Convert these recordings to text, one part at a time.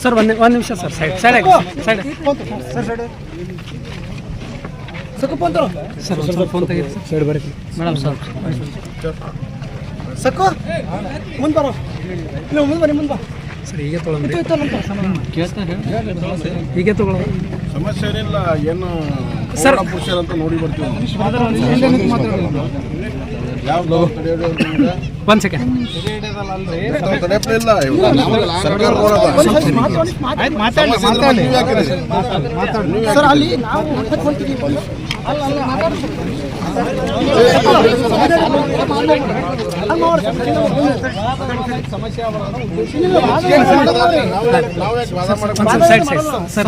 Sir ಒಂದು ಒಂದು ನಿಮಿಷ ಸರ್ ಸೈಡ್ ಸೈಡ್ ಆಗಿ ಸೈಡ್ ಸರ್ ಒಂದು ಸ್ವಲ್ಪ ಫೋನ್ ತೆಗೀರಿ ಸರ್ ಸೈಡ್ ಬರೀ ಮೇಡಮ್ ಸರ್. ಸಕ್ಕು ಮುಂದೆ ಬರೋ. ಇಲ್ಲ ಮುಂದೆ ಬನ್ನಿ ಮುಂದೆ ಬಾ. ಸರ್ ಹೀಗೆ ತೊಗೊಳಂದ್ರಿ ಹೀಗೆ ತೊಗೊಳೋದು ಸಮಸ್ಯೆ ಏನಿಲ್ಲ ಏನು ಸರ್. ಪುರುಷರು ಅಂತ ನೋಡಿ ಬರ್ತೀವಿ. ಯಾವ್ದು ಒಂದು ಸೆಕೆಂಡ್? ನೀವ್ ಸರ್ ಅಲ್ಲಿ ನಾವು ಮಠಕ್ಕೆ ಹೊಂಟಿದ್ದೀವಿ ಅಲ್ಲ ಅಲ್ಲ ಮಾತಾಡು ಸರ್ ಸರ್ ಯಾಕೆ ವಾದ ಸರ್ ಒಂದು ಸರ್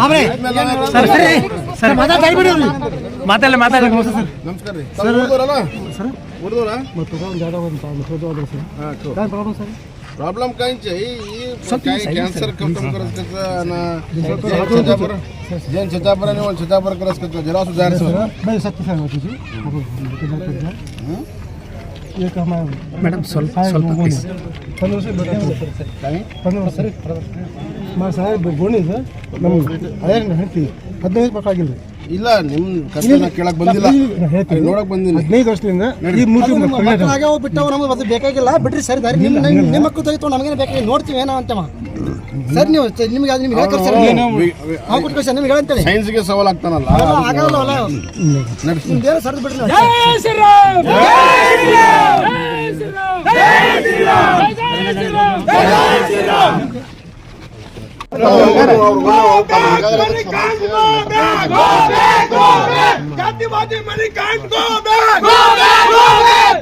ಸರ್ ಸರ್ ಸರ್ ಮಾತಾಡ್ಬೇಡಿ ಅವ್ರು ಮಾತಾಡಲ್ಲ ಸರ್ ನಮಸ್ಕಾರ ಸರ್ ಪ್ರಬ್ಲಮ್ ಕಾಯಂ ಚೇ ಈ ಸತ್ತಿ ಕ್ಯಾನ್ಸರ್ ಕಥೆ ಅಂತ ಹೇಳೋದು ಜನ ಚತಾಪರನೇ ಒಂದು ಚತಾಪರಕ್ಕೆ ಸ್ವಲ್ಪ ಜರಾಸುದಾರ ಸರ್ ಮೈ ಸತ್ತಿ ಫೇನೋಚಿ ಹ್ಮ್? ಏಕಮೈ ಮೇಡಂ ಸ್ವಲ್ಪ ಸ್ವಲ್ಪ ಬೋನಿ ಫನ್ನೋ ಸರ್ ಪ್ರದರ್ಶನ ಸರ್. ಮಾ ಸರ್ ಬೋನಿ ಸರ್ ಹಳೆ ನಿನ್ ಹೇಳ್ತಿ 15 ಬೇಕಾಗಿಲ್ಲ ಇಲ್ಲ ನಿಮ್ ಕಷ್ಟ ಕೇಳಕ್ ಬಂದಿಲ್ಲ. ನೋಡಕ್ಕೆ ನೋಡಕ್ ಬಂದಿಲ್ಲ ಹದಿನೈದು ವರ್ಷದಿಂದ ಈ ಮೂರ್ತಿ ಮಕ್ಕಳಾಗ ಬಿಟ್ಟವು ನಮ್ಗೆ ಅದು ಬೇಕಾಗಿಲ್ಲ. ಬಿಡ್ರಿ ಸರಿ ದಾರಿ. ನಿಮ್ಮ ನಿಮ್ಮ ಮಕ್ಕಳು ತೆಗಿತು ನಮಗೇನು ಬೇಕಾಗಿ ನೋಡ್ತೀವಿ ಏನೋ ಅಂತ ಸರ್ ನೀವು ನಿಮ್ಗೆ ಅದು ನಿಮ್ಗೆ ಹೇಳ್ತಾರೆ ಸರ್ ನಾವು? ಕೊಟ್ಟು ಸರ್ ನಿಮ್ಗೆ ಹೇಳಂತೇಳಿ ಸೈನ್ಸ್ಗೆ ಸವಾಲ್ ಆಗ್ತಾನಲ್ಲ. ಆಗಲ್ಲ ಅಲ್ಲ ನಡ್ಸಿ ನಿಮ್ದೇನು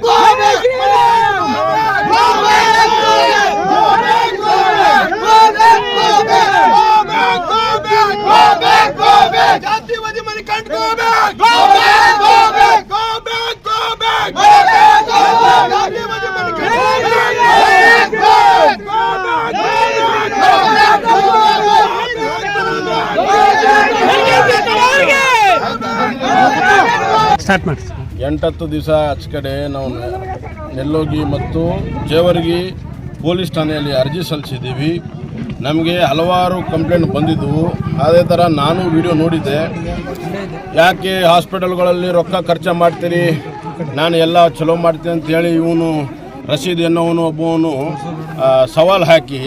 ಸರ್ದು ಬಿಡ್ರಿ ನಾವು. ಸ್ಟಾರ್ಟ್ ಮಾಡಿ ಎಂಟತ್ತು ದಿವಸ ಆಚೆ ಕಡೆ ನಾವು ನೆಲ್ಲೋಗಿ ಮತ್ತು ಜೇವರ್ಗಿ ಪೊಲೀಸ್ ಠಾಣೆಯಲ್ಲಿ ಅರ್ಜಿ ಸಲ್ಲಿಸಿದ್ದೀವಿ. ನಮಗೆ ಹಲವಾರು ಕಂಪ್ಲೇಂಟ್ ಬಂದಿದ್ದವು ಅದೇ ಥರ ನಾನು ವಿಡಿಯೋ ನೋಡಿದ್ದೆ. ಯಾಕೆ ಹಾಸ್ಪಿಟಲ್ಗಳಲ್ಲಿ ರೊಕ್ಕ ಖರ್ಚು ಮಾಡ್ತೀರಿ? ನಾನು ಎಲ್ಲ ಚಲೋ ಮಾಡ್ತೀನಿ ಅಂತೇಳಿ ಇವನು ರಶೀದ್ ಎನ್ನೋವನು, ಒಬ್ಬವನು ಸವಾಲು ಹಾಕಿ,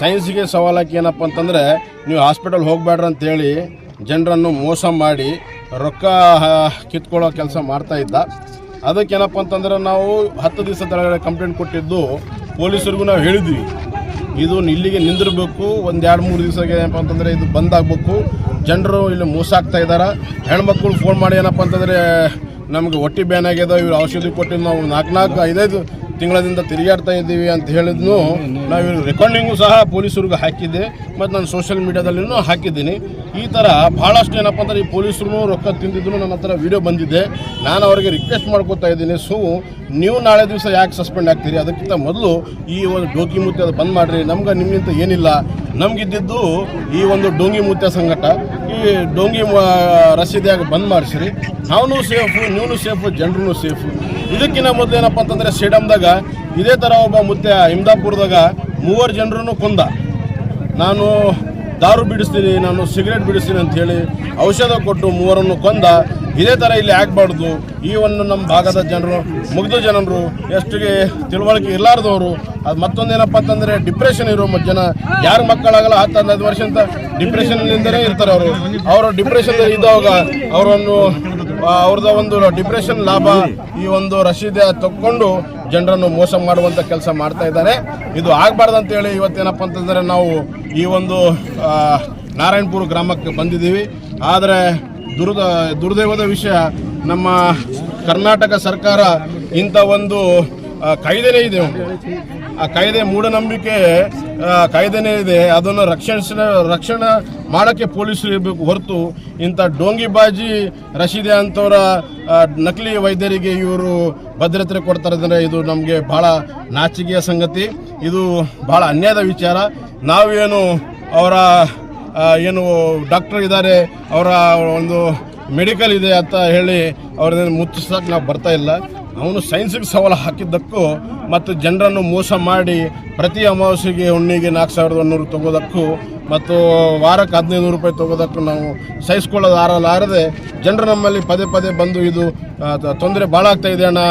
ಸೈನ್ಸ್ಗೆ ಸವಾಲು ಹಾಕಿ ಏನಪ್ಪ ಅಂತಂದರೆ, ನೀವು ಹಾಸ್ಪಿಟಲ್ ಹೋಗಬೇಡ್ರಿ ಅಂತೇಳಿ ಜನರನ್ನು ಮೋಸ ಮಾಡಿ ರೊಕ್ಕ ಕಿತ್ಕೊಳ್ಳೋ ಕೆಲಸ ಮಾಡ್ತಾ ಇದ್ದ. ಅದಕ್ಕೆ ಏನಪ್ಪ ಅಂತಂದ್ರೆ ನಾವು ಹತ್ತು ದಿವಸ ತಳಗಡೆ ಕಂಪ್ಲೇಂಟ್ ಕೊಟ್ಟಿದ್ದು ಪೊಲೀಸರಿಗೂ ನಾವು ಹೇಳಿದ್ವಿ. ಇದು ಇಲ್ಲಿಗೆ ನಿಂದಿರಬೇಕು, ಒಂದು ಎರಡು ಮೂರು ದಿವಸಕ್ಕೆ ಏನಪ್ಪ ಅಂತಂದರೆ ಇದು ಬಂದಾಗಬೇಕು ಜನರು ಇಲ್ಲಿ ಮೋಸ ಆಗ್ತಾ ಇದ್ದಾರೆ ಹೆಣ್ಮಕ್ಳು ಫೋನ್ ಮಾಡಿ ಏನಪ್ಪ ಅಂತಂದರೆ ನಮಗೆ ಹೊಟ್ಟೆ ಬ್ಯಾನ್ ಆಗ್ಯದ, ಇವ್ರು ಔಷಧಿ ಕೊಟ್ಟಿದ್ದು ನಾವು ನಾಲ್ಕು ನಾಲ್ಕು ಐದೈದು ತಿಂಗಳಿಂದ ತಿರುಗಾಡ್ತಾ ಇದ್ದೀವಿ ಅಂತ ಹೇಳಿದ್ನು ನಾವು ರೆಕಾರ್ಡಿಂಗು ಸಹ ಪೊಲೀಸರಿಗೂ ಹಾಕಿದ್ದೆ, ಮತ್ತು ನಾನು ಸೋಷಿಯಲ್ ಮೀಡಿಯಾದಲ್ಲಿನೂ ಹಾಕಿದ್ದೀನಿ. ಈ ಥರ ಭಾಳಷ್ಟು ಏನಪ್ಪ ಅಂದರೆ ಈ ಪೊಲೀಸರು ರೊಕ್ಕ ತಿಂದಿದ್ರು, ನನ್ನ ಹತ್ರ ವಿಡಿಯೋ ಬಂದಿದೆ. ನಾನು ಅವರಿಗೆ ರಿಕ್ವೆಸ್ಟ್ ಮಾಡ್ಕೋತಾ ಇದ್ದೀನಿ. ಸೊ ನೀವು ನಾಳೆ ದಿವಸ ಯಾಕೆ ಸಸ್ಪೆಂಡ್ ಆಗ್ತೀರಿ? ಅದಕ್ಕಿಂತ ಮೊದಲು ಈ ಒಂದು ಡೋಂಗಿ ಮುತ್ಯ ಬಂದ್ ಮಾಡಿರಿ. ನಮ್ಗೆ ನಿಮ್ಮಿಂತ ಏನಿಲ್ಲ. ನಮಗಿದ್ದಿದ್ದು ಈ ಒಂದು ಡೋಂಗಿ ಮುತ್ಯ ಸಂಘಟ. ಈ ಡೋಂಗಿ ರಸೀದಿಯಾಗಿ ಬಂದ್ ಮಾಡಿಸಿರಿ. ನಾವು ಸೇಫು ನೀವು ಸೇಫು ಜನರು ಸೇಫು ಇದಕ್ಕಿಂತ ಮೊದಲು ಏನಪ್ಪ ಅಂತಂದರೆ ಸೇಡಮ್ದಾಗ ಇದೇ ಥರ ಒಬ್ಬ ಮುತ್ಯ ಇಮ್ದಾಪುರದಾಗ ಮೂವರು ಜನರನ್ನು ಕೊಂದ. ನಾನು ದಾರು ಬಿಡಿಸ್ತೀನಿ, ನಾನು ಸಿಗರೇಟ್ ಬಿಡಿಸ್ತೀನಿ ಅಂತ ಹೇಳಿ ಔಷಧ ಕೊಟ್ಟು ಮೂವರನ್ನು ಕೊಂದ. ಇದೇ ಥರ ಇಲ್ಲಿ ಆಗಬಾರ್ದು ಈ ಒಂದು ನಮ್ಮ ಭಾಗದ ಜನರು ಮುಗ್ಧ ಜನರು, ಎಷ್ಟಿಗೆ ತಿಳುವಳಿಕೆ ಇರಲಾರ್ದವರು, ಅದು ಮತ್ತೊಂದೇನಪ್ಪ ಅಂತಂದರೆ ಡಿಪ್ರೆಷನ್ ಇರೋ ಜನ. ಯಾರು ಮಕ್ಕಳಾಗಲ್ಲ ಹತ್ತು ಹದಿನೈದು ವರ್ಷ ಅಂತ ಡಿಪ್ರೆಷನ್ನಿಂದಲೇ ಇರ್ತಾರೆ ಅವರು. ಅವರು ಡಿಪ್ರೆಷನ್ ಇದ್ದಾಗ ಅವರನ್ನು ಅವ್ರದ್ದ ಒಂದು ಡಿಪ್ರೆಷನ್ ಲಾಭ ಈ ಒಂದು ರಶೀದಿ ತಕ್ಕೊಂಡು ಜನರನ್ನು ಮೋಸ ಮಾಡುವಂಥ ಕೆಲಸ ಮಾಡ್ತಾ ಇದ್ದಾರೆ. ಇದು ಆಗಬಾರ್ದು ಅಂತೇಳಿ ಇವತ್ತೇನಪ್ಪ ಅಂತಂದರೆ ನಾವು ಈ ಒಂದು ನಾರಾಯಣಪುರ ಗ್ರಾಮಕ್ಕೆ ಬಂದಿದ್ದೀವಿ. ಆದರೆ ದುರ್ದ ದುರ್ದೈವದ ವಿಷಯ. ನಮ್ಮ ಕರ್ನಾಟಕ ಸರ್ಕಾರ ಇಂಥ ಒಂದು ಕಾಯ್ದೆನೇ ಇದೆ. ಆ ಕಾಯ್ದೆ ಮೂಢನಂಬಿಕೆ ಕಾಯ್ದೆನೇ ಇದೆ. ಅದನ್ನು ರಕ್ಷಿಸ ರಕ್ಷಣೆ ಮಾಡೋಕ್ಕೆ ಪೊಲೀಸರು ಇರಬೇಕು. ಹೊರತು ಇಂಥ ಡೋಂಗಿಬಾಜಿ ರಶೀದೆ ಅಂತವರ ನಕಲಿ ವೈದ್ಯರಿಗೆ ಇವರು ಭದ್ರತೆ ಕೊಡ್ತಾರೆ ಅಂದರೆ ಇದು ನಮಗೆ ಭಾಳ ನಾಚಿಕೆಯ ಸಂಗತಿ. ಇದು ಭಾಳ ಅನ್ಯಾಯದ ವಿಚಾರ. ನಾವೇನು ಅವರ ಏನು ಡಾಕ್ಟರ್ ಇದ್ದಾರೆ, ಅವರ ಒಂದು ಮೆಡಿಕಲ್ ಇದೆ ಅಂತ ಹೇಳಿ ಅವ್ರನ್ನ ಮುಚ್ಚಿಸೋಕೆ ನಾವು ಬರ್ತಾ ಇಲ್ಲ. ಅವನು ಸೈನ್ಸಿಗೆ ಸವಾಲು ಹಾಕಿದ್ದಕ್ಕೂ ಮತ್ತು ಜನರನ್ನು ಮೋಸ ಮಾಡಿ ಪ್ರತಿ ಅಮಾವಾಸ್ಯೆಗೆ ಹುಣ್ಣಿಗೆ ನಾಲ್ಕು ಸಾವಿರದ ಒಂದೂರು ತಗೋದಕ್ಕೂ ಮತ್ತು ವಾರಕ್ಕೆ ಹದಿನೈದು ನೂರು ರೂಪಾಯಿ ತಗೋದಕ್ಕೂ ನಾವು ಸಹಿಸ್ಕೊಳ್ಳೋದು ಆರಲಾರದೆ ಜನರು ನಮ್ಮಲ್ಲಿ ಪದೇ ಪದೇ ಬಂದು ಇದು ತೊಂದರೆ ಭಾಳ ಆಗ್ತಾ ಇದೆ ಅಣ್ಣ.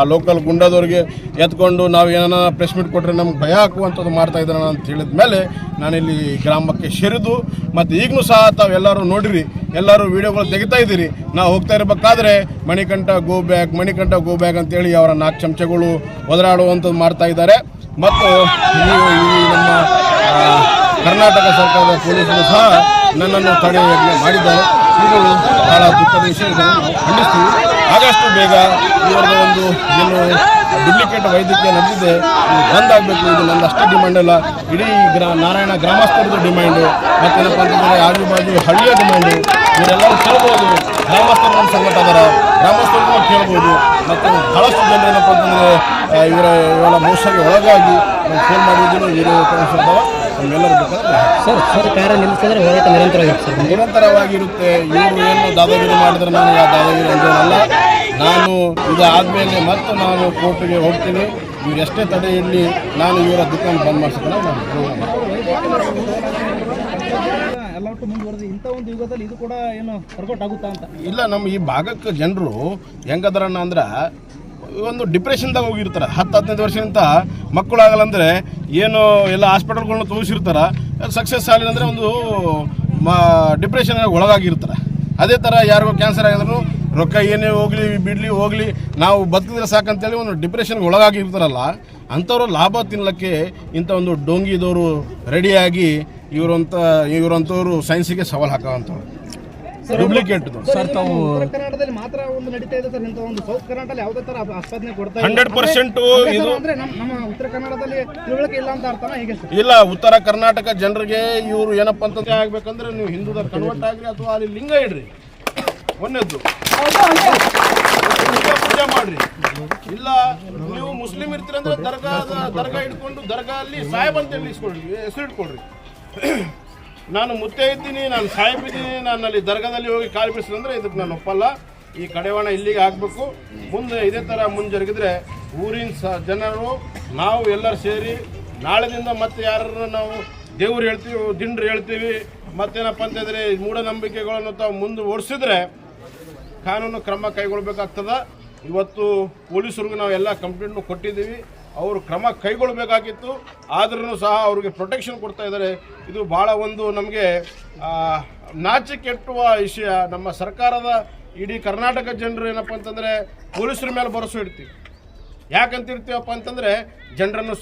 ಆ ಲೋಕಲ್ ಗುಂಡದವ್ರಿಗೆ ಎತ್ಕೊಂಡು ನಾವು ಏನಾರ ಪ್ರೆಸ್ ಮೀಟ್ ಕೊಟ್ಟರೆ ನಮ್ಗೆ ಭಯ ಹಾಕುವಂಥದ್ದು ಮಾಡ್ತಾ ಇದ್ದಾರೆ ಅಂತ ಹೇಳಿದ ಮೇಲೆ ನಾನಿಲ್ಲಿ ಗ್ರಾಮಕ್ಕೆ ಸೇರಿದು ಮತ್ತು ಈಗಲೂ ಸಹ ತಾವೆಲ್ಲರೂ ನೋಡಿರಿ, ಎಲ್ಲರೂ ವೀಡಿಯೋಗಳು ತೆಗಿತಾ ಇದ್ದೀರಿ. ನಾವು ಹೋಗ್ತಾ ಇರಬೇಕಾದ್ರೆ Manikantha go bag Manikantha go bag ಅಂತೇಳಿ ಅವರ ನಾಲ್ಕು ಚಮಚಗಳು ಒದರಾಡುವಂಥದ್ದು ಮಾಡ್ತಾ ಇದ್ದಾರೆ. ಮತ್ತು ನಮ್ಮ ಕರ್ನಾಟಕ ಸರ್ಕಾರದ ಪೊಲೀಸರು ಸಹ ನನ್ನನ್ನು ತಡೆ ಮಾಡಿದ್ದಾರೆ. ಇದು ಬಹಳ ದುಃಖದ ವಿಷಯ ಖಂಡಿಸ್ತೀವಿ. ಆದಷ್ಟು ಬೇಗ ಇವರದ ಒಂದು ಏನು ಡುಪ್ಲಿಕೇಟ್ ವೈದ್ಯಕೀಯ ನಡೆದಿದೆ ಬಂದ್ ಆಗಬೇಕು ಇದು ನಂದು ಅಷ್ಟೇ ಡಿಮ್ಯಾಂಡ್ ಅಲ್ಲ. ಇಡೀ ಗ್ರಾ, ನಾರಾಯಣ ಗ್ರಾಮಸ್ಥರದ್ದು ಡಿಮ್ಯಾಂಡು ಮತ್ತೇನಪ್ಪ ಅಂತಂದರೆ ಆಜು ಬಾಜು ಹಳ್ಳಿಯ ಡಿಮ್ಯಾಂಡು ಇವರೆಲ್ಲರೂ ಕೇಳ್ಬೋದು. ಗ್ರಾಮಸ್ಥರು ನಮ್ಮ ಸಂಘಟ ಅದರ ಗ್ರಾಮಸ್ಥರನ್ನು ಕೇಳ್ಬೋದು. ಮತ್ತು ಬಹಳಷ್ಟು ಜನ ಏನಪ್ಪ ಅಂತಂದರೆ ಇವರ ಇವೆಲ್ಲ ಮೋಸಕ್ಕೆ ಒಳಗಾಗಿ ಫೋನ್ ಮಾಡಿದ್ದೀನಿ ವಿಡಿಯೋ ಕಾಣಿಸಿರ್ತಾವ ಬೇಕಾದ್ರೆ ಸರ್ ಸರ್ ಕಾರ ನಿಲ್ಲಿಸಿದ್ರೆ ಹೋರಾಟ ನಿರಂತರವಾಗಿರುತ್ತೆ ಸರ್. ನಿರಂತರವಾಗಿರುತ್ತೆ. ಇವರು ಏನು ದಾದಾಗಿರಿ ಮಾಡಿದ್ರೆ ನಾನು ಯಾವ ದಾದಾಗಿರಿ ಅಂದೇನಲ್ಲ ನಾನು ಇದು ಆದಮೇಲೆ ಮತ್ತೆ ನಾನು ಕೋರ್ಟಿಗೆ ಹೋಗ್ತೀನಿ. ಇವ್ರು ಎಷ್ಟೇ ತಡೆ ಇರಲಿ ನಾನು ಇವರ ದುಕಾನ್ ಬಂದ್ ಮಾಡಿಸ್ಕೊಂಡು. ಎಲ್ಲವಟ್ಟು ಮುಂದುವರೆದು ಇಂಥ ಒಂದು ಯುಗದಲ್ಲಿ ಇದು ಕೂಡ ಏನು ವರ್ಕೌಟ್ ಆಗುತ್ತಾ ಅಂತ? ಇಲ್ಲ ನಮ್ಮ ಈ ಭಾಗಕ್ಕೆ ಜನರು ಹೆಂಗದಾರಣ್ಣ ಅಂದ್ರೆ ಒಂದು ಡಿಪ್ರೆಷನ್ದಾಗ ಹೋಗಿರ್ತಾರೆ. ಹತ್ತು, ಹದಿನೈದು ವರ್ಷದಿಂದ ಮಕ್ಕಳಾಗಲ್ಲ ಅಂದರೆ ಏನು ಎಲ್ಲ ಹಾಸ್ಪಿಟಲ್ಗಳನ್ನ ತೋರಿಸಿರ್ತಾರೆ. ಸಕ್ಸಸ್ ಆಗಲಿಲ್ಲ ಅಂದರೆ ಒಂದು, ಮ ಡಿಪ್ರೆಷನ್ ಒಳಗಾಗಿರ್ತಾರೆ. ಅದೇ ಥರ ಯಾರಿಗೂ ಕ್ಯಾನ್ಸರ್ ಆಗಿದ್ರು ರೊಕ್ಕ ಏನೇ ಹೋಗಲಿ, ಬಿಡಲಿ, ಹೋಗಲಿ, ನಾವು ಬದುಕಿದ್ರೆ ಸಾಕಂತೇಳಿ ಒಂದು ಡಿಪ್ರೆಷನ್ಗೆ ಒಳಗಾಗಿರ್ತಾರಲ್ಲ, ಅಂಥವ್ರು ಲಾಭ ತಿನ್ನಲಿಕ್ಕೆ ಇಂಥ ಒಂದು ಡೋಂಗಿದವರು ರೆಡಿಯಾಗಿ ಇವರಂತ ಇವರಂಥವ್ರು ಸೈನ್ಸಿಗೆ ಸವಾಲು ಹಾಕೋವಂಥವ್ರು. ಡೂಪ್ಲಿಕೇಟ್ ಸರ್ ತಾವು ಉತ್ತರ ಕರ್ನಾಟಕದಲ್ಲಿ ಮಾತ್ರ ಒಂದು ನಡೀತಾ ಇದೆ ಸರ್ ಇಂಥ ಒಂದು ಸೌತ್ ಕರ್ನಾಟಕದಲ್ಲಿ ಯಾವುದೇ ತರ ಆಸ್ಪತ್ರೆ ಕೊಡ್ತಾ ಇಲ್ಲ. ಹಂಡ್ರೆಡ್ ಪರ್ಸೆಂಟ್ ಇದು ಅಂದ್ರೆ ನಮ್ಮ ನಮ್ಮ ಉತ್ತರ ಕನ್ನಡದಲ್ಲಿ ತಿಳುವಳಿಕೆ ಇಲ್ಲ ಅಂತ ಅರ್ಥನ ಹೇಗೆ ಸರ್? ಇಲ್ಲ ಉತ್ತರ ಕರ್ನಾಟಕ ಜನರಿಗೆ ಇವರು ಏನಪ್ಪ ಅಂತಂದ್ರೆ ಆಗ್ಬೇಕಂದ್ರೆ ನೀವು ಹಿಂದೂದ ಕನ್ವರ್ಟ್ ಆಗ್ರಿ ಅಥವಾ ಅಲ್ಲಿ ಲಿಂಗ ಇಡ್ರಿ. ಒಂದೇದ್ದು ಪೂಜೆ ಮಾಡ್ರಿ. ಇಲ್ಲ ನೀವು ಮುಸ್ಲಿಂ ಇರ್ತೀರಂದ್ರೆ ದರ್ಗಾದ ದರ್ಗಾ ಇಟ್ಕೊಂಡು ದರ್ಗಾ ಅಲ್ಲಿ ಸಾಹೇಬ್ ಅಂತ ಹೇಳಿ ಇಸ್ಕೊಳ್ರಿ ಹೆಸರು ಇಟ್ಕೊಳ್ರಿ ನಾನು ಮುತ್ತೆ ಇದ್ದೀನಿ, ನಾನು ಸಾಹೇಬ್ ಇದ್ದೀನಿ ನಾನು ಅಲ್ಲಿ ದರ್ಗಾದಲ್ಲಿ ಹೋಗಿ ಕಾಲು ಬೀಸಿದ್ರೆ ಇದಕ್ಕೆ ನಾನು ಒಪ್ಪಲ್ಲ. ಈ ಕಡೆವಾಣ ಇಲ್ಲಿಗೆ ಹಾಕಬೇಕು ಮುಂದೆ ಇದೇ ಥರ ಮುಂಜರುಗಿದ್ರೆ ಊರಿನ ಸ ಜನರು, ನಾವು ಎಲ್ಲರೂ ಸೇರಿ ನಾಳೆದಿಂದ ಮತ್ತೆ ಯಾರನ್ನ ನಾವು ದೇವ್ರು ಹೇಳ್ತೀವಿ ದಿಂಡ್ರು ಹೇಳ್ತೀವಿ, ಮತ್ತೇನಪ್ಪ ಅಂತಂದರೆ ಮೂಢನಂಬಿಕೆಗಳನ್ನು ತಾವು ಮುಂದೆ ಓಡಿಸಿದ್ರೆ ಕಾನೂನು ಕ್ರಮ ಕೈಗೊಳ್ಬೇಕಾಗ್ತದ. ಇವತ್ತು ಪೊಲೀಸರಿಗೂ ನಾವು ಎಲ್ಲ ಕಂಪ್ಲೇಂಟ್ನು ಕೊಟ್ಟಿದ್ದೀವಿ. ಅವರು ಕ್ರಮ ಕೈಗೊಳ್ಳಬೇಕಾಗಿತ್ತು. ಆದ್ರೂ ಸಹ ಅವ್ರಿಗೆ ಪ್ರೊಟೆಕ್ಷನ್ ಕೊಡ್ತಾ ಇದ್ದಾರೆ. ಇದು ಭಾಳ ಒಂದು ನಮಗೆ ನಾಚಿಕೆಟ್ಟುವ ವಿಷಯ. ನಮ್ಮ ಸರ್ಕಾರದ ಇಡೀ ಕರ್ನಾಟಕ ಜನರು ಏನಪ್ಪ ಅಂತಂದರೆ, ಪೊಲೀಸರ ಮೇಲೆ ಭರೋಸೆ ಇಡ್ತೀವಿ. ಯಾಕಂತ ಇರ್ತೀವಪ್ಪ ಅಂತಂದರೆ, ಜನರನ್ನು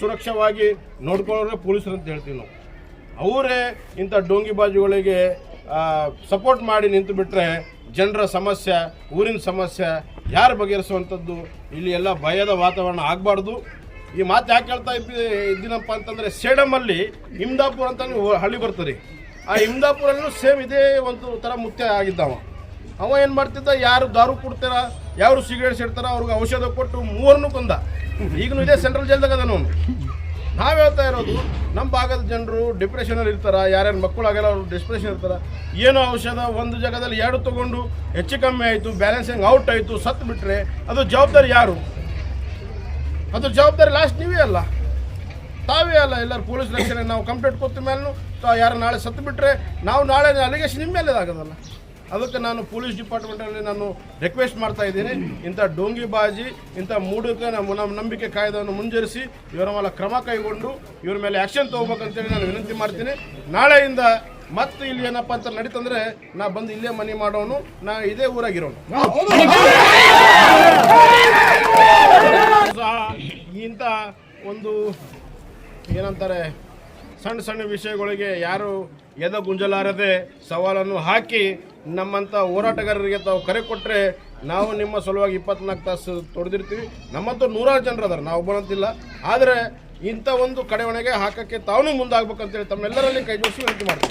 ಸುರಕ್ಷವಾಗಿ ನೋಡ್ಕೊಳ್ಳೋರೆ ಪೊಲೀಸರು ಅಂತ ಹೇಳ್ತೀವಿ ನಾವು. ಅವರೇ ಇಂಥ ಡೋಂಗಿಬಾಜುಗಳಿಗೆ ಸಪೋರ್ಟ್ ಮಾಡಿ ನಿಂತು ಬಿಟ್ಟರೆ ಜನರ ಸಮಸ್ಯೆ, ಊರಿನ ಸಮಸ್ಯೆ ಯಾರು ಬಗೆಹರಿಸುವಂಥದ್ದು? ಇಲ್ಲಿ ಎಲ್ಲ ಭಯದ ವಾತಾವರಣ ಆಗಬಾರ್ದು. ಈ ಮಾತು ಯಾಕೆ ಹೇಳ್ತಾ ಇದ್ದಿ ಇದ್ದೀನಪ್ಪ ಅಂತಂದರೆ ಸೇಡಮಲ್ಲಿ ಇಮ್ದಾಪುರ ಅಂತ ಹಳ್ಳಿ ಬರ್ತಾರೆ ಆ ಇಮ್ದಾಪುರಲ್ಲೂ ಸೇಮ್ ಇದೇ ಒಂದು ಥರ ಮುತ್ಯ ಆಗಿದ್ದವ. ಅವ ಏನು ಮಾಡ್ತಿದ್ದ? ಯಾರು ದಾರು ಕೊಡ್ತಾರ, ಯಾರು ಸಿಗರೇಟ್ ಇಡ್ತಾರ, ಅವ್ರಿಗೆ ಔಷಧ ಕೊಟ್ಟು ಮೂವರನ್ನು ಕೊಂದ. ಈಗಲೂ ಇದೇ ಸೆಂಟ್ರಲ್ ಜೈಲ್ದಾಗ ಅದ ಅವನು. ನಾವು ಹೇಳ್ತಾ ಇರೋದು ನಮ್ಮ ಭಾಗದ ಜನರು ಡಿಪ್ರೆಷನಲ್ಲಿ ಇರ್ತಾರೆ, ಯಾರ್ಯಾರು ಮಕ್ಕಳು ಆಗಲ್ಲ ಅವರು ಡಿಪ್ರೆಷನ್ ಇರ್ತಾರೆ. ಏನೋ ಔಷಧ ಒಂದು ಜಾಗದಲ್ಲಿ ಎರಡು ತೊಗೊಂಡು ಹೆಚ್ಚು ಕಮ್ಮಿ ಆಯಿತು ಬ್ಯಾಲೆನ್ಸಿಂಗ್ ಔಟ್ ಆಯಿತು ಸತ್ತು ಬಿಟ್ಟರೆ ಅದು ಜವಾಬ್ದಾರಿ ಯಾರು? ಅದು ಜವಾಬ್ದಾರಿ ಲಾಸ್ಟ್ ನೀವೇ ಅಲ್ಲ. ತಾವೇ ಅಲ್ಲ, ಎಲ್ಲರೂ ಪೊಲೀಸ್ ರಕ್ಷಣೆ ನಾವು ಕಂಪ್ಲೇಂಟ್ ಕೊತ್ತ ಮೇಲೂ ಯಾರು ನಾಳೆ ಸತ್ತು ಬಿಟ್ಟರೆ ನಾವು ನಾಳೆ ಅಲಿಗೇಷನ್ ನಿಮ್ಮ ಮೇಲೆ ಆಗೋದಲ್ಲ. ಅದಕ್ಕೆ ನಾನು ಪೊಲೀಸ್ ಡಿಪಾರ್ಟ್ಮೆಂಟಲ್ಲಿ ನಾನು ರಿಕ್ವೆಸ್ಟ್ ಮಾಡ್ತಾ ಇದ್ದೀನಿ. ಇಂಥ ಡೋಂಗಿಬಾಜಿ, ಇಂಥ ಮೂಢಕ ನಮ್ಮ ನಂಬಿಕೆ ಕಾಯ್ದೆಯನ್ನು ಮುಂಜರಿಸಿ, ಇವರ ಮೇಲೆ ಕ್ರಮ ಕೈಗೊಂಡು, ಇವ್ರ ಮೇಲೆ ಆ್ಯಕ್ಷನ್ ತೊಗೋಬೇಕಂತೇಳಿ ನಾನು ವಿನಂತಿ ಮಾಡ್ತೀನಿ. ನಾಳೆಯಿಂದ ಮತ್ತೆ ಇಲ್ಲಿ ಏನಪ್ಪ ಅಂತ ನಡೀತಂದ್ರೆ ನಾ ಬಂದು ಇಲ್ಲೇ ಮನೆ ಮಾಡೋನು, ನಾ ಇದೇ ಊರಾಗಿರೋನು. ಇಂಥ ಒಂದು ಏನಂತಾರೆ, ಸಣ್ಣ ಸಣ್ಣ ವಿಷಯಗಳಿಗೆ ಯಾರು ಎದ ಗುಂಜಲಾರದೆ ಸವಾಲನ್ನು ಹಾಕಿ ನಮ್ಮಂಥ ಹೋರಾಟಗಾರರಿಗೆ ತಾವು ಕರೆ ಕೊಟ್ಟರೆ ನಾವು ನಿಮ್ಮ ಸಲುವಾಗಿ ಇಪ್ಪತ್ನಾಲ್ಕು ತಾಸು ತೊಡೆದಿರ್ತೀವಿ. ನಮ್ಮಂತೂ ನೂರಾರು ಜನರು ಅದಾರ. ನಾವು ಒಬ್ಬನಂತಿಲ್ಲ ಆದರೆ ಇಂಥ ಒಂದು ಕಡೆವಣೆಗೆ ಹಾಕಕ್ಕೆ ತಾವು ಮುಂದಾಗಬೇಕಂತೇಳಿ ತಮ್ಮೆಲ್ಲರಲ್ಲಿ ಕೈ ಜೋಡಿಸಿ ವಿನಂತಿ ಮಾಡ್ತೀವಿ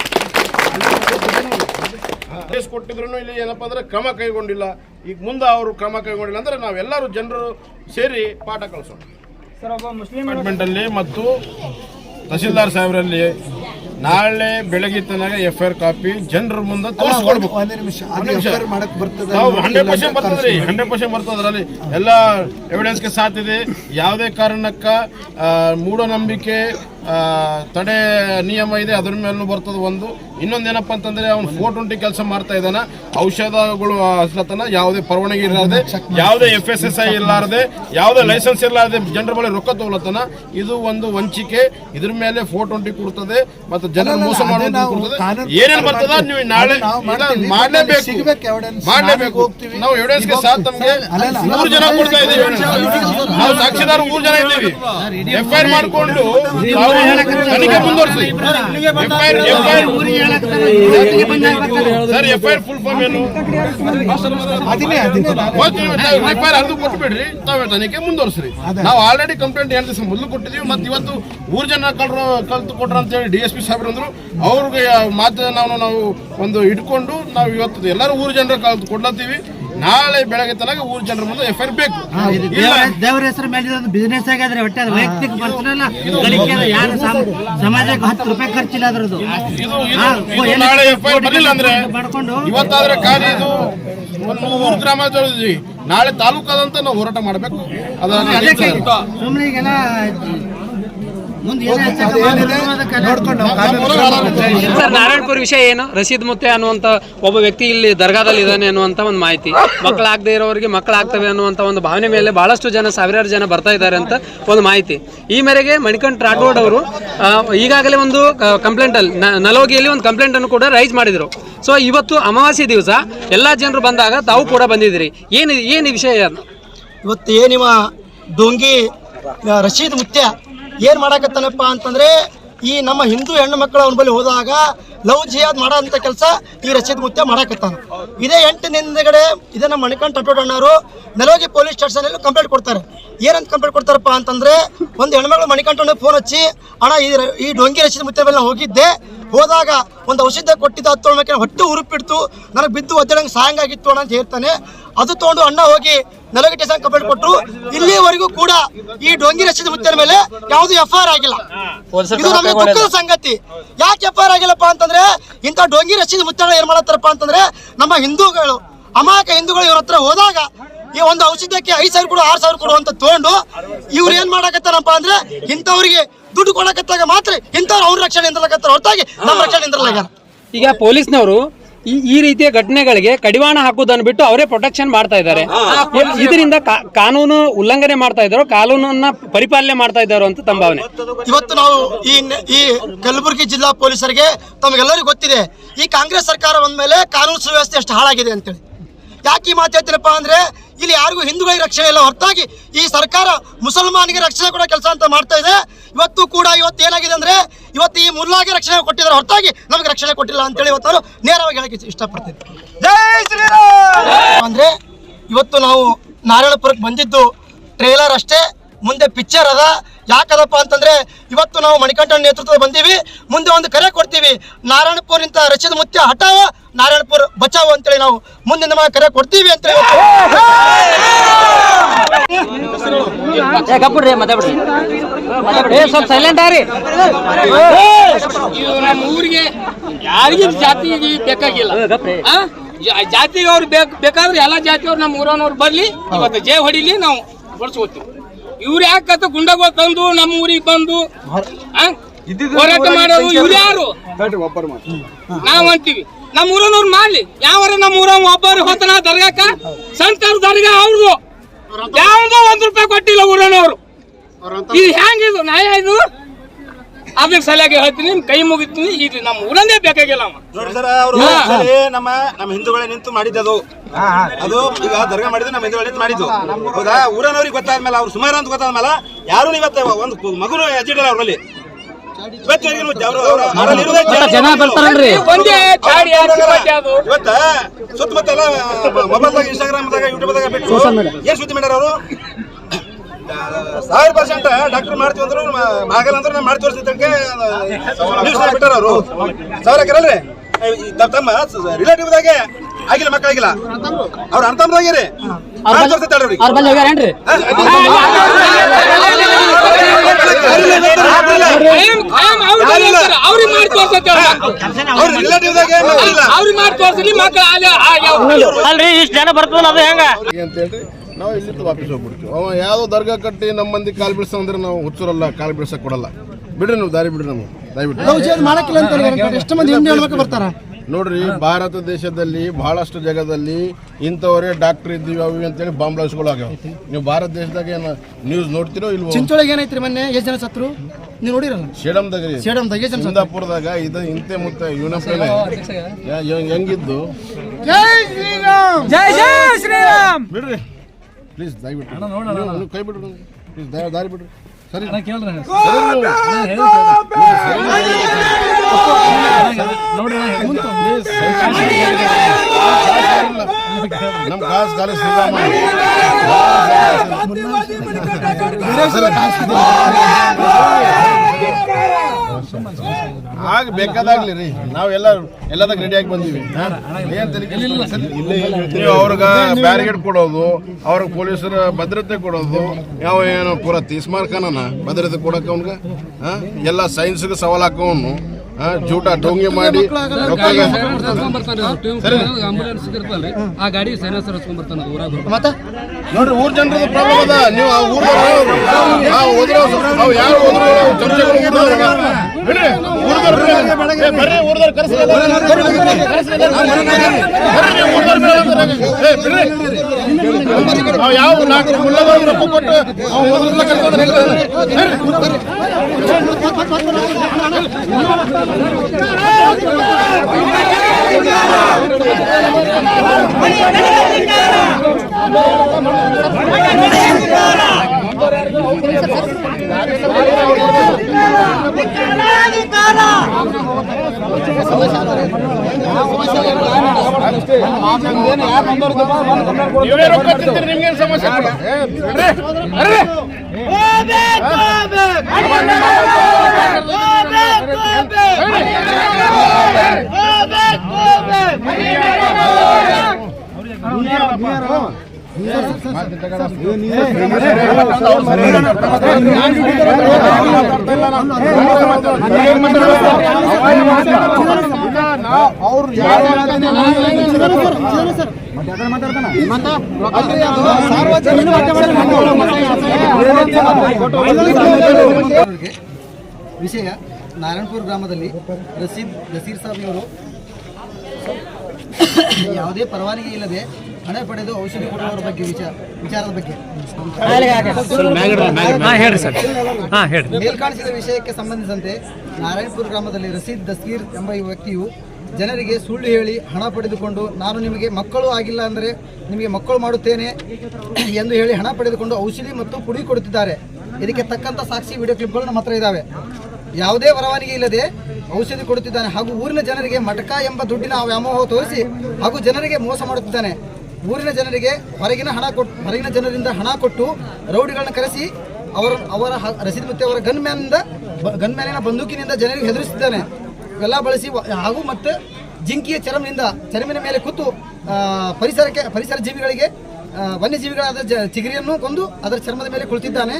ಕೇಸ್ ಕೊಟ್ಟಿದ್ರು ಇಲ್ಲಿ ಏನಪ್ಪ ಅಂದರೆ ಕ್ರಮ ಕೈಗೊಂಡಿಲ್ಲ. ಈಗ ಮುಂದೆ ಅವರು ಕ್ರಮ ಕೈಗೊಂಡಿಲ್ಲ ಅಂದ್ರೆ ನಾವೆಲ್ಲರೂ ಜನರು ಸೇರಿ ಪಾಠ ಕಲಿಸೋಣ. ಡಿಪಾರ್ಟ್ಮೆಂಟಲ್ಲಿ ಮತ್ತು ತಹಸೀಲ್ದಾರ್ ಸಾಹೇಬರಲ್ಲಿ ನಾಳೆ ಬೆಳಗ್ಗೆ ತನಕ ಎಫ್ ಐ ಆರ್ ಕಾಪಿ ಜನರ ಮುಂದೆ ತೋರಿಸ್ಕೊಡ್ಬೇಕು. ಹಂಡ್ರೆಡ್ ಪರ್ಸೆಂಟ್ ಬರ್ತದ್ರಿ ಹಂಡ್ರೆಡ್ ಪರ್ಸೆಂಟ್ ಬರ್ತದೆ ಅದರಲ್ಲಿ. ಎಲ್ಲ ಎವಿಡೆನ್ಸ್ಗೆ ಸಾಥಿದೆ ಯಾವುದೇ ಕಾರಣಕ್ಕ ಮೂಢನಂಬಿಕೆ ತಡೆ ನಿಯಮ ಇದೆ ಅದ್ರ ಮೇಲೂ ಬರ್ತದೆ ಒಂದು ಇನ್ನೊಂದು ಏನಪ್ಪ ಅಂತಂದ್ರೆ ಅವ್ನು ಫೋರ್ ಟ್ವೆಂಟಿ ಕೆಲಸ ಮಾಡ್ತಾ ಇದ್ದಾನ ಔಷಧಗಳು ಹಸ್ಲತನ ಯಾವುದೇ ಪರವಾನಗಿ ಇರಲಾರ್ದೆ ಯಾವುದೇ ಎಫ್ ಎಸ್ ಎಸ್ ಐ ಇರಲಾರ್ದೆ ಯಾವುದೇ ಲೈಸೆನ್ಸ್ ಇರಲಾರ್ದೆ ಜನರ ಬಳಿ ರೊಕ್ಕ ತಗೊಳತನ ಇದು ಒಂದು ವಂಚಿಕೆ ಇದ್ರ ಮೇಲೆ ಫೋರ್ ಟ್ವೆಂಟಿ ಕೊಡ್ತದೆ ಮತ್ತೆ ಜನರ ಮೋಸ ಮಾಡೋದು ಏನೇನು ಬರ್ತದ ನೀವು ನಾಳೆ ಮಾಡಲೇಬೇಕು. ಮಾಡಲೇಬೇಕು ಹೋಗ್ತೀವಿ. ನಾವು ಎವಿಡೆನ್ಸ್ಗೆ ಸಾಥ್ ನಮಗೆ. ಮೂರು ಜನ ಕೊಡ್ತಾ ಇದ್ದೀವಿ ನಾವು ಸಾಕ್ಷಿದಾರ ಮೂರು ಜನ ಇದ್ದೀವಿ ಎಫ್ ಐ ಆರ್ ಮಾಡಿಕೊಂಡು ತನಿಖೆ ಮುಂದುವರಿಸಿ sir F I R full form ಏನು? ಕೊಟ್ಬಿಡ್ರಿ. ತಾವೇ ತನಿಖೆ ಮುಂದುವರಿಸ್ರಿ. ನಾವು ಆಲ್ರೆಡಿ ಕಂಪ್ಲೇಂಟ್ ಎರಡು ದಿವಸ ಮೊದಲು ಕೊಟ್ಟಿದ್ದೀವಿ ಮತ್ತೆ ಇವತ್ತು ಮೂರು ಜನ ಕಳ್ರು ಕಲ್ತು ಕೊಟ್ರು ಅಂತೇಳಿ ಡಿ ಎಸ್ ಪಿ ಸಾಹೇಬ್ರು ಅಂದ್ರು. ಅವ್ರಿಗೆ ಮಾತು ನಾವು ನಾವು ಒಂದು ಇಟ್ಕೊಂಡು ನಾವು ಇವತ್ತು ಎಲ್ಲರೂ ಊರು ಜನರ ಕಲ್ತು ಕೊಡ್ಲತ್ತೀವಿ. ನಾಳೆ ಬೆಳಗ್ಗೆ ತನಕ ಊರು ಜನರ ಮುಂದೆ ಎಫ್ ಐ ಆರ್ ಬೇಕು. ದೇವರ ಹೆಸರು ಮೇಲೆ ಬಿಸಿನೆಸ್ ಬಿಸ್ನೆಸ್ ಆಗಿದ್ರೆ ಹೊಟ್ಟೆ ಅದು ವೈಯಕ್ತಿಕ ಪರ್ಸನಲ್ ಗಳಿಕೆ ಯಾರು ಸಮ- ಸಮಾಜಕ್ಕೆ ಹತ್ತು ರೂಪಾಯಿ ಖರ್ಚಿಲ್ಲ ಅದ್ರದ್ದು. ನಾಳೆ ಎಫ್ ಐ ಬರಲಿಲ್ಲ ಅಂದ್ರೆ ಮಾಡ್ಕೊಂಡು. ಇವತ್ತಾದ್ರೆ ಖಾಲಿ ಇದು ಒಂದು ಊರು ಗ್ರಾಮ ನಾಳೆ ತಾಲೂಕಾದಂತ ನಾವು ಹೋರಾಟ ಮಾಡಬೇಕು. ಅದನ್ನ ಸುಮ್ಮನೆ ಈಗೆಲ್ಲ ಸರ್ ನಾರಾಯಣಪುರ ವಿಷಯ ಏನು? ರಶೀದ್ ಮುತ್ತೆ ಅನ್ನುವಂತ ಒಬ್ಬ ವ್ಯಕ್ತಿ ಇಲ್ಲಿ ದರ್ಗಾದಲ್ಲಿ ಇದ್ದಾನೆ ಅನ್ನುವಂತ ಒಂದು ಮಾಹಿತಿ. ಮಕ್ಕಳಾಗದೇ ಇರೋರಿಗೆ ಮಕ್ಕಳಾಗ್ತವೆ ಅನ್ನುವಂತ ಒಂದು ಭಾವನೆ ಮೇಲೆ ಬಹಳಷ್ಟು ಜನ ಸಾವಿರಾರು ಜನ ಬರ್ತಾ ಇದ್ದಾರೆ ಅಂತ ಒಂದು ಮಾಹಿತಿ. ಈ ಮೇರೆಗೆ ಮಣಿಕಂಠ್ ರಾಠೋಡ್ ಅವರು ಈಗಾಗಲೇ ಒಂದು ಕಂಪ್ಲೇಂಟ್ ಅಲ್ಲಿ ನಲೋಗಿಯಲ್ಲಿ ಒಂದು ಕಂಪ್ಲೇಂಟ್ ಅನ್ನು ಕೂಡ ರೈಸ್ ಮಾಡಿದ್ರು. ಸೊ ಇವತ್ತು ಅಮಾವಾಸ್ಯೆ ದಿವಸ ಎಲ್ಲ ಜನರು ಬಂದಾಗ ತಾವು ಕೂಡ ಬಂದಿದ್ದೀರಿ. ಏನು ಏನು ವಿಷಯ? ಇವತ್ತು ಏನಿವ ಡೊಂಗಿ ರಶೀದ್ ಮುತ್ಯ ಏನು ಮಾಡಾಕತ್ತಾನಪ್ಪ ಅಂತಂದ್ರೆ, ಈ ನಮ್ಮ ಹಿಂದೂ ಹೆಣ್ಣು ಮಕ್ಕಳು ಅವನ ಬಳಿ ಹೋದಾಗ ಲವ್ ಜಿಯಾದ್ ಮಾಡೋಂಥ ಕೆಲಸ ಈ ರಶೀದ್ ಮುತ್ಯ ಮಾಡಾಕತ್ತಾನ. ಇದೇ ಎಂಟು ನಿಂದಗಡೆ ಇದನ್ನ ಮಣಿಕಂಠ ಟಟೋಡಣ್ಣವರು ನೆಲೋಗಿ ಪೊಲೀಸ್ ಸ್ಟೇಷನಲ್ಲಿ ಕಂಪ್ಲೇಂಟ್ ಕೊಡ್ತಾರೆ. ಏನಂತ ಕಂಪ್ಲೇಂಟ್ ಕೊಡ್ತಾರಪ್ಪ ಅಂತಂದ್ರೆ, ಒಂದು ಹೆಣ್ಮಗಳು ಮಣಿಕಂಠನ ಫೋನ್ ಹಚ್ಚಿ, ಅಣ್ಣ, ಈ ಈ ಡೊಂಗಿ ರಶೀದ್ ಮುತ್ಯ ಮೇಲೆ ಹೋಗಿದ್ದೆ. ಹೋದಾಗ ಒಂದು ಔಷಧ ಕೊಟ್ಟಿದ್ದ ಹತ್ತು ಮಕ್ಕಳ ಹೊಟ್ಟೆ ಉರುಪಿಡ್ತು ನನಗೆ ಬಿದ್ದು ಒದ್ದಳಂಗೆ ಸಾಯಂಗಾಗಿತ್ತು ಅಣ್ಣ ಅಂತ ಹೇಳ್ತಾನೆ. ಅದು ತೊಗೊಂಡು ಅಣ್ಣ ಹೋಗಿ ನಲವತ್ತು ಸಂಘ ಕಂಪ್ಲೇಂಟ್ ಕೊಟ್ಟರು. ಇಲ್ಲಿವರೆಗೂ ಕೂಡ ಈ ಡೊಂಗಿ ರಶೀದ್ ಮುತ್ತರ ಮೇಲೆ ಯಾವುದು ಎಫ್ ಆರ್ ಆಗಿಲ್ಲ. ಇದು ನಮಗೆ ದುಃಖದ ಸಂಗತಿ. ಯಾಕೆ ಎಫ್ ಆರ್ ಆಗಿಲ್ಲಪ್ಪ ಅಂತಂದ್ರೆ ಇಂಥ ಡೊಂಗಿ ರಶೀದ್ ಮುತ್ತರ ಏನ್ ಮಾಡತ್ತಾರಪ್ಪ ಅಂತಂದ್ರೆ ನಮ್ಮ ಹಿಂದೂಗಳು ಅಮಾಯಕ ಹಿಂದೂಗಳು ಇವ್ರ ಹತ್ರ ಹೋದಾಗ ಈ ಒಂದು ಔಷಧಕ್ಕೆ ಐದು ಸಾವಿರ ಕೊಡು ಆರು ಸಾವಿರ ಕೊಡು ಅಂತ ತಗೊಂಡು ಇವ್ರು ಏನ್ ಮಾಡಕತ್ತಾರಪ್ಪ ಅಂದ್ರೆ ಇಂಥವ್ರಿಗೆ ದುಡ್ಡು ಕೊಡಕತ್ತಾಗ ಮಾತ್ರ ಇಂಥವ್ರು ಅವ್ರ ರಕ್ಷಣೆ ಹೊರತಾಗಿ ನಮ್ಮ ರಕ್ಷಣೆ ಈಗ ಪೊಲೀಸ್ನವರು ಈ ಈ ರೀತಿಯ ಘಟನೆಗಳಿಗೆ ಕಡಿವಾಣ ಹಾಕುವುದನ್ನು ಬಿಟ್ಟು ಅವರೇ ಪ್ರೊಟೆಕ್ಷನ್ ಮಾಡ್ತಾ ಇದ್ದಾರೆ. ಇದರಿಂದ ಕಾನೂನು ಉಲ್ಲಂಘನೆ ಮಾಡ್ತಾ ಇದ್ದಾರೋ ಕಾನೂನನ್ನ ಪರಿಪಾಲನೆ ಮಾಡ್ತಾ ಇದ್ದಾರೋ ಅಂತ ತಮ್ಮ ಭಾವನೆ ಇವತ್ತು ನಾವು ಈ ಈ ಕಲಬುರಗಿ ಜಿಲ್ಲಾ ಪೊಲೀಸರಿಗೆ ತಮಗೆಲ್ಲರಿಗೂ ಗೊತ್ತಿದೆ ಈ ಕಾಂಗ್ರೆಸ್ ಸರ್ಕಾರ ಬಂದ್ಮೇಲೆ ಕಾನೂನು ಸುವ್ಯವಸ್ಥೆ ಎಷ್ಟು ಹಾಳಾಗಿದೆ ಅಂತೇಳಿ. ಯಾಕೆ ಈ ಮಾತು ಹೇಳ್ತೀನಪ್ಪ ಅಂದ್ರೆ ಇಲ್ಲಿ ಯಾರಿಗೂ ಹಿಂದೂಗಳಿಗೆ ರಕ್ಷಣೆ ಇಲ್ಲ. ಹೊರತಾಗಿ ಈ ಸರ್ಕಾರ ಮುಸಲ್ಮಾನಿಗೆ ರಕ್ಷಣೆ ಕೊಡೋ ಕೆಲಸ ಅಂತ ಮಾಡ್ತಾ ಇದೆ. ಇವತ್ತು ಕೂಡ ಇವತ್ತು ಏನಾಗಿದೆ ಅಂದ್ರೆ ಇವತ್ತು ಈ ಮುಲ್ಲಾಗೆ ರಕ್ಷಣೆ ಕೊಟ್ಟಿದ್ದಾರೆ. ಹೊರತಾಗಿ ನಮಗೆ ರಕ್ಷಣೆ ಕೊಟ್ಟಿಲ್ಲ ಅಂತೇಳಿ ಇವತ್ತು ಅವರು ನೇರವಾಗಿ ಹೇಳಕ್ಕೆ ಇಷ್ಟಪಡ್ತೀನಿ. ಅಂದ್ರೆ ಇವತ್ತು ನಾವು ನಾರಾಯಣಪುರಕ್ಕೆ ಬಂದಿದ್ದು ಟ್ರೇಲರ್ ಅಷ್ಟೇ. ಮುಂದೆ ಪಿಕ್ಚರ್ ಅದ. ಯಾಕದಪ್ಪ ಅಂತಂದ್ರೆ ಇವತ್ತು ನಾವು ಮಣಿಕಂಠನ್ ನೇತೃತ್ವದ ಬಂದೀವಿ. ಮುಂದೆ ಒಂದು ಕರೆ ಕೊಡ್ತೀವಿ. ನಾರಾಯಣಪುರದಿಂದ ರಚಿದ ಮುತ್ಯ ಹಟಾವ ನಾರಾಯಣಪುರ ಬಚಾವ ಅಂತೇಳಿ ನಾವು ಮುಂದೆ ನಮ್ಮ ಕರೆ ಕೊಡ್ತೀವಿ ಅಂತೇಳಿ ಸ್ವಲ್ಪ ಸೈಲೆಂಟ್ ಆರಿ ನಮ್ಮ ಊರಿಗೆ ಯಾರಿಗೂ ಜಾತಿ ಬೇಕಾಗಿಲ್ಲ? ಜಾತಿಗೆ ಅವ್ರು ಬೇಕು ಬೇಕಾದ್ರೆ ಎಲ್ಲ ಜಾತಿಯವ್ರು ನಮ್ಮ ಊರನವ್ರು ಬರ್ಲಿ. ಇವತ್ತು ಜೇ ಹೊಡಿಲಿ ನಾವು. ಹೊಡ್ಸ್ಕೊತೀವಿ ಇವ್ರು ಯಾಕತ್ತ ಗುಂಡಗಳು ತಂದು ನಮ್ಮ ಊರಿಗೆ ಬಂದು? ಹೋರಾಟ ಮಾಡೋದು ಇವ್ರು ಯಾರು? ನಾವ್ ಅಂತೀವಿ. ನಮ್ಮ ಊರನವ್ರು ಮಾಡ್ಲಿ. ಯಾವ್ರ ನಮ್ಮ ಊರ ಒಬ್ಬರು ಹೋತನ ದರ್ಗಾಕ ಸಂತರ ದರ್ಗಾ ಅವ್ರದು ಯಾವ್ದೋ ಒಂದ್ ರೂಪಾಯಿ ಕೊಟ್ಟಿಲ್ಲ ಊರನವ್ರು. ಇದು ಹೆಂಗಿದು ನ್ಯಾಯ ಇದು? ಅದಕ್ಕೆ ಸಲಹೆ ಹೇಳ್ತೀನಿ ಕೈ ಮುಗಿತೀನಿ ಇದು ನಮ್ಮ ಊರನ್ನೇ ಬೇಕಾಗಿಲ್ಲ ಅವ. ಸರ್ ಅವರು ನಮ್ಮ ನಮ್ಮ ಹಿಂದೂಗಳೇ ನಿಂತು ಮಾಡಿದ್ದದು ಅದು. ಈಗ ದರ್ಗಾ ಮಾಡಿದ್ದು ನಮ್ಮ ಹಿಂದೂಗಳೇ ನಿಂತು ಮಾಡಿದ್ದು. ಹೌದಾ? ಊರನವ್ರಿಗೆ ಗೊತ್ತಾದ್ಮೇಲೆ ಅವ್ರು ಸುಮಾರು ಅಂತ ಗೊತ್ತಾದ್ಮೇಲೆ ಯಾರು ಇವತ್ತ ಒಂದು ಮಗುನು ಎಜ್ಜಿಡಲ್ಲ ಅವ್ರಲ್ಲಿ. ಜನ ಬರ್ತಾರಲ್ರಿ. ಇವತ್ತ ಸುತ್ತಮುತ್ತ ಮೊಬೈಲ್ದಾಗ ಇನ್ಸ್ಟಾಗ್ರಾಮ್ದಾಗ ಯೂಟ್ಯೂಬ್ದಾಗ ಬಿಟ್ಟು ಏನ್ ಸುದ್ದಿ ಮಾಡ್ಯಾರ ಅವರು? ಸಾವಿರ ಪರ್ಸೆಂಟ್ ಡಾಕ್ಟರ್ ಮಾಡ್ತೀವಿ ಅಂದ್ರು ಆಗಲ್ಲ ಅಂದ್ರೆ ನಾನು ಮಾಡಿ ತೋರಿಸಿದ ಬಿಟ್ಟಾರ ಅವರು ಸಾವಿರ ಹಾಕಿರಲ್ರಿ ತಮ್ಮ ರಿಲೇಟಿವ್ದಾಗೆ ಆಗಿಲ್ಲ ಮಕ್ಕಳಾಗಿಲ್ಲ ಅವ್ರ ಅರ್ಥಮ್ದಾಗಿರಿ ಮಾಡಿ ಅವ್ರಿಗೆ. ಅವ್ರಿಗೆ ಮಾಡಿ ತೋರ್ಸಲಿ ಮಕ್ಕಳು ಅಲ್ರಿ ಇಷ್ಟ ಜನ ಬರ್ತದಲ್ಲ ಅದು ಹೆಂಗ ಅಂತ ಹೇಳ್ರಿ ನಾವು ಇಲ್ಲಿಂದ ವಾಪಸ್ ಹೋಗ್ಬಿಡ್ತೀವಿ. ಅವ ಯಾವುದೋ ದರ್ಗಾ ಕಟ್ಟಿ ನಮ್ಮ ಮಂದಿ ಕಾಲು ಬೀಳ್ಸ ಅಂದ್ರೆ ನಾವು ಹುಚ್ಚರಲ್ಲ ಕಾಲು ಬೀಳ್ಸಕ್ ಕೊಡಲ್ಲ. ಬಿಡ್ರಿ ನೀವು ದಾರಿ ಬಿಡ್ರಿ ನಮ್ಗೆ. ದಯವಿಟ್ಟು. ಎಷ್ಟು ಮಂದಿ ಬರ್ತಾರ. ನೋಡ್ರಿ ಭಾರತ ದೇಶದಲ್ಲಿ ಬಹಳಷ್ಟು ಜಾಗದಲ್ಲಿ ಇಂಥವರೇ ಡಾಕ್ಟರ್ ಇದ್ದೀವಿ ಅವು ಅಂತ ಅಂತೇಳಿ ಬಾಂಬ್ ಆಗ್ಯಾವ. ನೀವು ಭಾರತ ದೇಶದಾಗ ಏನು ನ್ಯೂಸ್ ನೋಡ್ತಿರೋ ಇಲ್ವೋ? ಚಿಂಚೋಳಿಗೆ ಏನೈತ್ರಿ ಮೊನ್ನೆ ಎಷ್ಟು ಜನ ಸತ್ರು? ನೀವು ನೋಡಿರಲ್ಲ? ಶೇಡಮ್ದಾಗ ರೀ ಶೇಡಮ್ದಾಗ ಎಷ್ಟು? ಸಿಂಗಾಪುರದಾಗ ಇದು ಇಂತೆ ಮುತ್ತ ಯುನಪೇನೆ ಹೆಂಗಿದ್ದು? ಜೈ ಜೈ ಶ್ರೀರಾಮ್! ಬಿಡ್ರಿ. ಪ್ಲೀಸ್ ದಯವಿಟ್ಟು ಅಣ್ಣ ನೀವು ಕೈ ಬಿಡ್ರಿ ಪ್ಲೀಸ್ ದಯ ದಾರಿ ಬಿಡ್ರಿ ಸರಿ ನಮ್ಮ ಕಾಸು ಕಾಲೇಜ್ ಶ್ರೀರಾಮ ಬೇಕಾದಾಗ್ಲಿ ರೀ. ನಾವೆಲ್ಲ ಎಲ್ಲದಾಗ ರೆಡಿ ಆಗಿ ಬಂದೀವಿ. ನೀವು ಅವ್ರಿಗೆ ಬ್ಯಾರಿಗೇಡ್ ಕೊಡೋದು, ಅವ್ರಿಗೆ ಪೊಲೀಸರ ಭದ್ರತೆ ಕೊಡೋದು, ಯಾವ ಏನು ಪೂರ ತೀಸ್ಮಾರ್ಕನ ಭದ್ರತೆ ಕೊಡಕ್ಕೆ ಅವ್ನಿಗೆ? ಎಲ್ಲ ಸೈನ್ಸ್ಗೆ ಸವಾಲ್ ಹಾಕೋನು. ಜೂಟ ಡೋಂಗಿ ಮಾಡಿ ಆ ಗಾಡಿ ಸೈಲೆನ್ಸರ್ ಹಚ್ಕೊಂಡ್ ಬರ್ತಾನ ಊರಾಗ ಮತ್ತೆ? ನೋಡ್ರಿ ಊರ್ ಜನರದ ಪ್ರಾಬ್ಲಮ್ ಅದ. ನೀವು ಆ ಊರ್ ಯಾರು? ಹೋದ್ರು ಚರ್ಚೆಗಳು ಬರ್ರಿ ಊರ್ದವ್ರು ನೀವು ಯಾವ ನಾಲ್ಕು ಮುಲ್ಲದವ್ರು ರೊಕ್ಕ ಕೊಟ್ಟು ಕರ್ಕೊಂಡ್ರೆ ಹೆಂಗೆ? ನಿಮ್ಗೇನ್ ಸಮಸ್ಯೆ? ಇಲ್ಲ. ಬರ್ರಿ. ವಿಷಯ ನಾರಾಯಣಪುರ ಗ್ರಾಮದಲ್ಲಿ ರಸೀದ್ ನಸೀರ್ ಸಾಬ್ನವರು ಯಾವುದೇ ಪರವಾನಗಿ ಇಲ್ಲದೆ ಹಣ ಪಡೆದು ಔಷಧಿ ಕೊಡುವವರ ಬಗ್ಗೆ ವಿಚಾರ ವಿಚಾರದ ಬಗ್ಗೆ. ಮೇಲ್ಕಾಣಿಸಿದ ವಿಷಯಕ್ಕೆ ಸಂಬಂಧಿಸಿದಂತೆ ನಾರಾಯಣಪುರ ಗ್ರಾಮದಲ್ಲಿ ರಸೀದ್ ದಸ್ಗೀರ್ ಎಂಬ ಈ ವ್ಯಕ್ತಿಯು ಜನರಿಗೆ ಸುಳ್ಳು ಹೇಳಿ ಹಣ ಪಡೆದುಕೊಂಡು ನಾನು ನಿಮಗೆ ಮಕ್ಕಳು ಆಗಿಲ್ಲ ಅಂದರೆ ನಿಮಗೆ ಮಕ್ಕಳು ಮಾಡುತ್ತೇನೆ ಎಂದು ಹೇಳಿ ಹಣ ಪಡೆದುಕೊಂಡು ಔಷಧಿ ಮತ್ತು ಪುಡಿ ಕೊಡುತ್ತಿದ್ದಾರೆ. ಇದಕ್ಕೆ ತಕ್ಕಂಥ ಸಾಕ್ಷಿ ವಿಡಿಯೋ ಕ್ಲಿಪ್ಗಳು ನಮ್ಮ ಹತ್ರ ಇದ್ದಾವೆ ಯಾವುದೇ ಪರವಾನಗಿ ಇಲ್ಲದೆ ಔಷಧಿ ಕೊಡುತ್ತಿದ್ದಾನೆ ಹಾಗೂ ಊರಿನ ಜನರಿಗೆ ಮಟಕ ಎಂಬ ದುಡ್ಡಿನ ವ್ಯಾಮೋಹ ತೋರಿಸಿ ಹಾಗೂ ಜನರಿಗೆ ಮೋಸ ಮಾಡುತ್ತಿದ್ದಾನೆ. ಊರಿನ ಜನರಿಗೆ ಹೊರಗಿನ ಹಣ ಕೊಟ್ಟು ಹೊರಗಿನ ಜನರಿಂದ ಹಣ ಕೊಟ್ಟು ರೌಡಿಗಳನ್ನ ಕರೆಸಿ ಅವರ ಅವರ ಹ- ರಸೀದ್ ಮತ್ತೆ ಅವರ ಗನ್ ಮ್ಯಾನಿಂದ ಗನ್ ಮ್ಯಾನಿನ ಬಂದೂಕಿನಿಂದ ಜನರಿಗೆ ಹೆದರಿಸುತ್ತಿದ್ದಾನೆ ಇವೆಲ್ಲ ಬಳಸಿ ಹಾಗೂ ಮತ್ತೆ ಜಿಂಕಿಯ ಚರಮಿನಿಂದ ಚರಮಿನ ಮೇಲೆ ಕೂತು ಪರಿಸರಕ್ಕೆ ಪರಿಸರ ಜೀವಿಗಳಿಗೆ ವನ್ಯಜೀವಿಗಳಾದ ಜ- ಚಿಗರಿಯನ್ನು ಕೊಂದು ಅದರ ಚರ್ಮದ ಮೇಲೆ ಕುಳಿತಿದ್ದಾನೆ.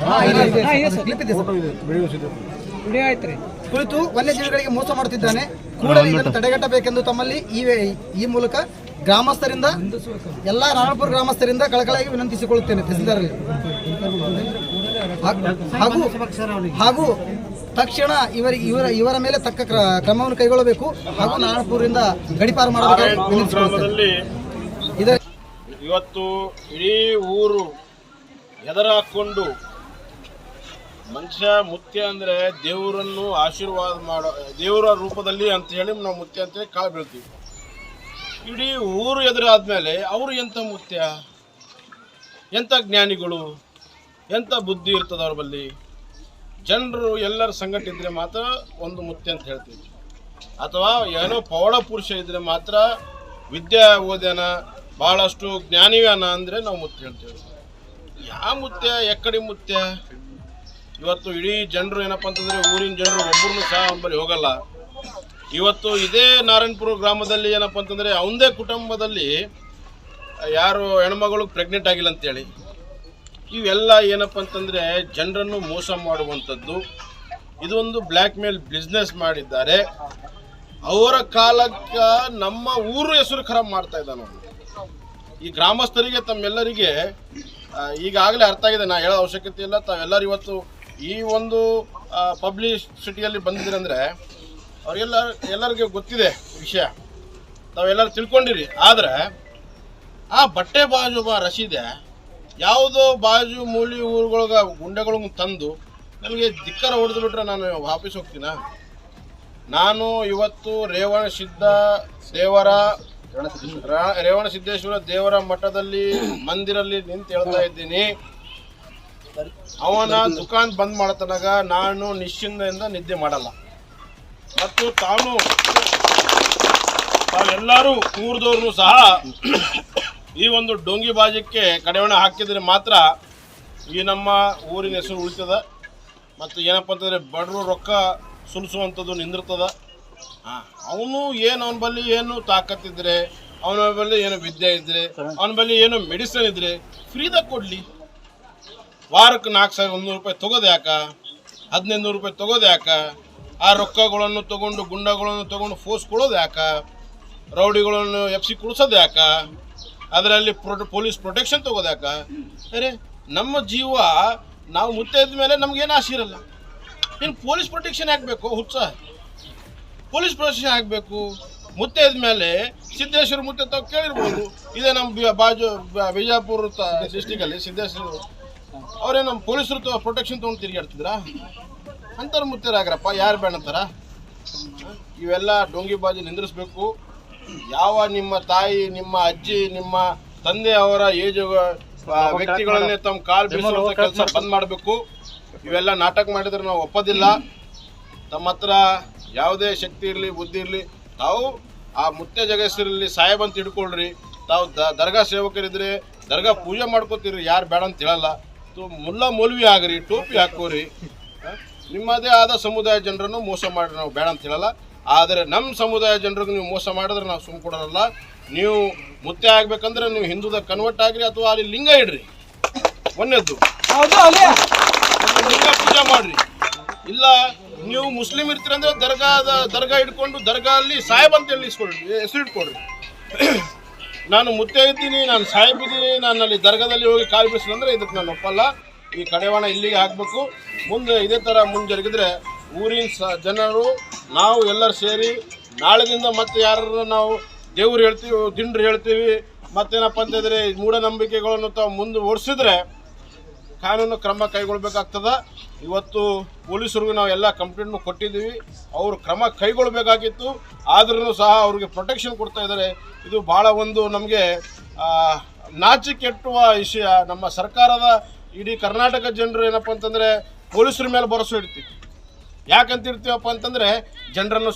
ಹಾ, ಕುಳಿತು ವನ್ಯಜೀವಿಗಳಿಗೆ ಮೋಸ ಮಾಡುತ್ತಿದ್ದಾನೆ. ಕೂಡಲೇ ಇದನ್ನು ತಡೆಗಟ್ಟಬೇಕೆಂದು ತಮ್ಮಲ್ಲಿ ಈ ಈ ಮೂಲಕ ಗ್ರಾಮಸ್ಥರಿಂದ ಎಲ್ಲ ರಾಣಪುರ ಗ್ರಾಮಸ್ಥರಿಂದ ಕಳಕಳಾಗಿ ವಿನಂತಿಸಿಕೊಳ್ಳುತ್ತೇನೆ ತಹಸೀಲ್ದಾರಲ್ಲಿ ಹಾಗೂ ಹಾಗೂ ತಕ್ಷಣ ಇವರಿಗೆ ಇವರ ಇವರ ಮೇಲೆ ತಕ್ಕ ಕ್ರ- ಕ್ರಮವನ್ನು ಕೈಗೊಳ್ಳಬೇಕು. ಹಾಗೂ ನಾರಾಯಣಪುರದಿಂದ ಗಡಿಪಾರು ಮಾಡಬೇಕು ಇವತ್ತು ಇಡೀ ಊರು ಎದರ ಹಾಕೊಂಡು ಮನುಷ್ಯ ಮುತ್ಯ ಅಂದ್ರೆ ದೇವರನ್ನು ಆಶೀರ್ವಾದ ಮಾಡೋ, ದೇವರ ರೂಪದಲ್ಲಿ ಅಂತ ಹೇಳಿ ನಾವು ಮುತ್ಯ ಅಂತೇಳಿ ಕಾಳು ಬೀಳ್ತೀವಿ. ಇಡೀ ಊರು ಎದುರಾದ್ಮೇಲೆ ಅವರು ಎಂಥ ಮುತ್ಯ? ಎಂಥ ಜ್ಞಾನಿಗಳು? ಎಂಥ ಬುದ್ಧಿ ಇರ್ತದ ಅವ್ರ ಬಲ್ಲಿ? ಜನರು ಎಲ್ಲರ ಸಂಗಟ ಇದ್ರೆ ಮಾತ್ರ ಒಂದು ಮುತ್ಯ ಅಂತ ಹೇಳ್ತೀವಿ. ಅಥವಾ ಏನೋ ಪೌಡ ಪುರುಷ ಇದ್ರೆ ಮಾತ್ರ ವಿದ್ಯೆ ಓದ್ಯಾನ, ಬಹಳಷ್ಟು ಜ್ಞಾನಿವ್ಯಾನ ಅಂದರೆ ನಾವು ಮುತ್ತೆ ಹೇಳ್ತೇವೆ. ಯಾವ ಮುತ್ಯ? ಎಕ್ಕಡಿ ಮುತ್ಯ? ಇವತ್ತು ಇಡೀ ಜನರು ಏನಪ್ಪ ಅಂತಂದರೆ ಊರಿನ ಜನರು ಒಬ್ಬರನ್ನು ಸಹ ಅಂಬಲ್ಲಿ ಹೋಗಲ್ಲ. ಇವತ್ತು ಇದೇ ನಾರಾಯಣಪುರ ಗ್ರಾಮದಲ್ಲಿ ಏನಪ್ಪ ಅಂತಂದರೆ ಅವಂದೇ ಕುಟುಂಬದಲ್ಲಿ ಯಾರು ಹೆಣ್ಮಗಳು ಪ್ರೆಗ್ನೆಂಟ್ ಆಗಿಲ್ಲ ಅಂತೇಳಿ. ಇವೆಲ್ಲ ಏನಪ್ಪ ಅಂತಂದರೆ ಜನರನ್ನು ಮೋಸ ಮಾಡುವಂಥದ್ದು. ಇದೊಂದು ಬ್ಲ್ಯಾಕ್ ಮೇಲ್ ಬಿಸ್ನೆಸ್ ಮಾಡಿದ್ದಾರೆ. ಅವರ ಕಾಲಕ್ಕೆ ನಮ್ಮ ಊರು ಹೆಸರು ಖರಾಬ್ ಮಾಡ್ತಾ ಇದ್ದಾನೆ ಈ ಗ್ರಾಮಸ್ಥರಿಗೆ ತಮ್ಮೆಲ್ಲರಿಗೆ ಈಗಾಗಲೇ ಅರ್ಥ ಆಗಿದೆ, ನಾ ಹೇಳೋ ಅವಶ್ಯಕತೆ ಇಲ್ಲ. ತಾವೆಲ್ಲರೂ ಇವತ್ತು ಈ ಒಂದು ಪಬ್ಲಿಸಿಟಿಯಲ್ಲಿ ಬಂದಿದ್ದೀರಿ ಅಂದರೆ ಅವರೆಲ್ಲ, ಎಲ್ಲರಿಗೆ ಗೊತ್ತಿದೆ ವಿಷಯ. ತಾವೆಲ್ಲರೂ ತಿಳ್ಕೊಂಡಿರಿ. ಆದರೆ, ಆ ಬಟ್ಟೆ ಬಾಜು ಬಾ ರಸೀದೆ ಯಾವುದೋ ಬಾಜು, ಮೂಲಿ ಊರುಗಳಿಗೆ ಗುಂಡೆಗಳಿಗೆ ತಂದು ನನಗೆ ಧಿಕ್ಕಾರ ಹೊಡೆದು ಬಿಟ್ರೆ ನಾನು ವಾಪಸ್ ಹೋಗ್ತೀನ? ನಾನು ಇವತ್ತು ರೇವಣ ಸಿದ್ಧ ದೇವರ ರೇವಣ ಸಿದ್ದೇಶ್ವರ ದೇವರ ಮಠದಲ್ಲಿ ಮಂದಿರಲ್ಲಿ ನಿಂತು ಹೇಳ್ತಾ ಇದ್ದೀನಿ. ಅವನ ದುಕಾನ್ ಬಂದ್ ಮಾಡತನಾಗ ನಾನು ನಿಶ್ಚಿಂತೆಯಿಂದ ನಿದ್ದೆ ಮಾಡಲ್ಲ. ಮತ್ತು ತಾನು ತಾವೆಲ್ಲರೂ ಊರ್ದವ್ರು ಸಹ ಈ ಒಂದು ಡೊಂಗಿ ಬಾಜಕ್ಕೆ ಕಡಿವಾಣ ಹಾಕಿದ್ರೆ ಮಾತ್ರ ಈ ನಮ್ಮ ಊರಿನ ಹೆಸರು ಉಳಿತದ. ಮತ್ತು ಏನಪ್ಪ ಅಂತಂದರೆ ಬಡರು ರೊಕ್ಕ ಸುಲಿಸುವಂಥದ್ದು ನಿಂದಿರ್ತದ. ಅವನು ಏನು ಅವನ ಬಳಿ ಏನು ತಾಕತ್ತಿದ್ರೆ ಅವನ ಬಳಿ ಏನು ವಿದ್ಯೆ ಇದ್ರೆ, ಅವನ ಬಳಿ ಏನು ಮೆಡಿಸನ್ ಇದ್ರೆ ಫ್ರೀದಾಗ ಕೊಡಲಿ. ವಾರಕ್ಕೆ ನಾಲ್ಕು ಸಾವಿರ ಒಂದೂರು ರೂಪಾಯಿ ತೊಗೋದು ಯಾಕ? ಹದಿನೈದು ನೂರು ರೂಪಾಯಿ ತೊಗೋದು ಯಾಕ? ಆ ರೊಕ್ಕಗಳನ್ನು ತೊಗೊಂಡು, ಗುಂಡಗಳನ್ನು ತೊಗೊಂಡು ಫೋರ್ಸ್ ಕೊಡೋದು ಯಾಕ? ರೌಡಿಗಳನ್ನು ಎಫ್ ಸಿ ಕುಡಿಸೋದು ಯಾಕ? ಅದರಲ್ಲಿ ಪ್ರೊಟ ಪೊಲೀಸ್ ಪ್ರೊಟೆಕ್ಷನ್ ತೊಗೋದು ಯಾಕ? ಅರೆ, ನಮ್ಮ ಜೀವ ನಾವು ಮುತ್ತೈದ ಮೇಲೆ ನಮ್ಗೇನು ಆಸೆ ಇರಲ್ಲ. ಇನ್ನು ಪೊಲೀಸ್ ಪ್ರೊಟೆಕ್ಷನ್ ಹಾಕಬೇಕು, ಹುಚ್ಚ. ಪೊಲೀಸ್ ಪ್ರೊಟೆಕ್ಷನ್ ಹಾಕಬೇಕು. ಮುತ್ತೈದ ಮೇಲೆ ಸಿದ್ದೇಶ್ವರ ಮುತ್ತೆ ತಾವು ಕೇಳಿರ್ಬೋದು. ಇದೇ ನಮ್ಮ ಬಾಜು ಬಿಜಾಪುರ ಡಿಸ್ಟಿಕಲ್ಲಿ ಸಿದ್ದೇಶ್ವರ ಅವರೇ ನಮ್ಮ ಪೊಲೀಸರು ಪ್ರೊಟೆಕ್ಷನ್ ತೊಗೊಂಡು ತಿರುಗಾಡ್ತಿದ್ರಾ ಅಂತಾರೆ ಮುತ್ತೇರಾಗ್ರಪ್ಪ, ಯಾರು ಬೇಡ ಅಂತಾರ? ಇವೆಲ್ಲ ಡೊಂಗಿ ಬಾಜಿ ನಿಂದ್ರಿಸ್ಬೇಕು. ಯಾವ ನಿಮ್ಮ ತಾಯಿ, ನಿಮ್ಮ ಅಜ್ಜಿ, ನಿಮ್ಮ ತಂದೆ ಅವರ ಏಜ್ ವ್ಯಕ್ತಿಗಳನ್ನೇ ತಮ್ಮ ಕಾಲ್ ಕೆಲಸ ಬಂದ್ ಮಾಡಬೇಕು. ಇವೆಲ್ಲ ನಾಟಕ ಮಾಡಿದ್ರೆ ನಾವು ಒಪ್ಪೋದಿಲ್ಲ. ತಮ್ಮ ಹತ್ರ ಯಾವುದೇ ಶಕ್ತಿ ಇರಲಿ, ಬುದ್ಧಿ ಇರಲಿ, ತಾವು ಆ ಮುತ್ತೆ ಜಗಸ್ಸರಲ್ಲಿ ಸಾಹೇಬ್ ಅಂತ ಹಿಡ್ಕೊಳ್ರಿ. ತಾವು ದರ್ಗಾ ಸೇವಕರಿದ್ರೆ ದರ್ಗಾ ಪೂಜೆ ಮಾಡ್ಕೋತೀರಿ, ಯಾರು ಬೇಡ ಅಂತ ಹೇಳಲ್ಲ. ಮುಲ್ಲ ಮೌಲ್ವಿ ಆಗ್ರಿ ಟೋಪಿ ಹಾಕೋರಿ? ನಿಮ್ಮದೇ ಆದ ಸಮುದಾಯ ಜನರನ್ನು ಮೋಸ ಮಾಡಿ ನಾವು ಬೇಡ ಅಂತ ಹೇಳಲ್ಲ. ಆದರೆ ನಮ್ಮ ಸಮುದಾಯ ಜನರಿಗೆ ನೀವು ಮೋಸ ಮಾಡಿದ್ರೆ ನಾವು ಸುಮ್ಮ ಕೊಡೋಲ್ಲ ನೀವು ಮುತ್ತೆ ಆಗ್ಬೇಕಂದ್ರೆ ನೀವು ಹಿಂದೂದ ಕನ್ವರ್ಟ್ ಆಗ್ರಿ ಅಥವಾ ಅಲ್ಲಿ ಲಿಂಗ ಇಡ್ರಿ. ಒಂದೇದ್ದು. ಒಂದು ಲಿಂಗ ಪೂಜೆ ಮಾಡ್ರಿ. ಇಲ್ಲ ನೀವು ಮುಸ್ಲಿಂ ಇರ್ತೀರಂದ್ರೆ ದರ್ಗಾದ ದರ್ಗಾ ಇಟ್ಕೊಂಡು ದರ್ಗಾ ಅಲ್ಲಿ ಸಾಹೇಬ್ ಅಂತ ಹೇಳಿ ಇಸ್ಕೊಳ್ರಿ ಹೆಸರು ಇಟ್ಕೊಳ್ರಿ. ನಾನು ಮುತ್ತೆ ಇದ್ದೀನಿ, ನಾನು ಸಾಹೇಬ್ ಇದ್ದೀನಿ ನಾನು ಅಲ್ಲಿ ದರ್ಗದಲ್ಲಿ ಹೋಗಿ ಕಾಲು ಬೀಸಿದ್ರೆ ಇದಕ್ಕೆ ನಾನು ಒಪ್ಪಲ್ಲ. ಈ ಕಡೆವಾಣ ಇಲ್ಲಿಗೆ ಹಾಕಬೇಕು. ಮುಂದೆ ಇದೇ ಥರ ಮುಂಜರುಗಿದ್ರೆ ಊರಿನ ಸ ಜನರು, ನಾವು ಎಲ್ಲರೂ ಸೇರಿ ನಾಳೆದಿಂದ ಮತ್ತೆ ಯಾರು ನಾವು ದೇವ್ರು ಹೇಳ್ತೀವಿ, ದಿಂಡ್ರು ಹೇಳ್ತೀವಿ, ಮತ್ತೇನಪ್ಪ ಅಂತಂದರೆ ಮೂಢನಂಬಿಕೆಗಳನ್ನು ತಾವು ಮುಂದೆ ಓಡಿಸಿದ್ರೆ ಕಾನೂನು ಕ್ರಮ ಕೈಗೊಳ್ಬೇಕಾಗ್ತದ. ಇವತ್ತು ಪೊಲೀಸರಿಗೂ ನಾವು ಎಲ್ಲ ಕಂಪ್ಲೇಂಟ್ನು ಕೊಟ್ಟಿದ್ದೀವಿ. ಅವರು ಕ್ರಮ ಕೈಗೊಳ್ಬೇಕಾಗಿತ್ತು. ಆದ್ರೂ ಸಹ ಅವ್ರಿಗೆ ಪ್ರೊಟೆಕ್ಷನ್ ಕೊಡ್ತಾ ಇದ್ದಾರೆ. ಇದು ಭಾಳ ಒಂದು ನಮಗೆ ನಾಚಿಕೆಟ್ಟುವ ವಿಷಯ. ನಮ್ಮ ಸರ್ಕಾರದ ಇಡೀ ಕರ್ನಾಟಕ ಜನರು ಏನಪ್ಪ ಅಂತಂದರೆ ಪೊಲೀಸರ ಮೇಲೆ ಭರೋಸೆ ಇಡ್ತೀವಿ. ಯಾಕಂತ ಇರ್ತೀವಪ್ಪ ಅಂತಂದರೆ ಜನರನ್ನು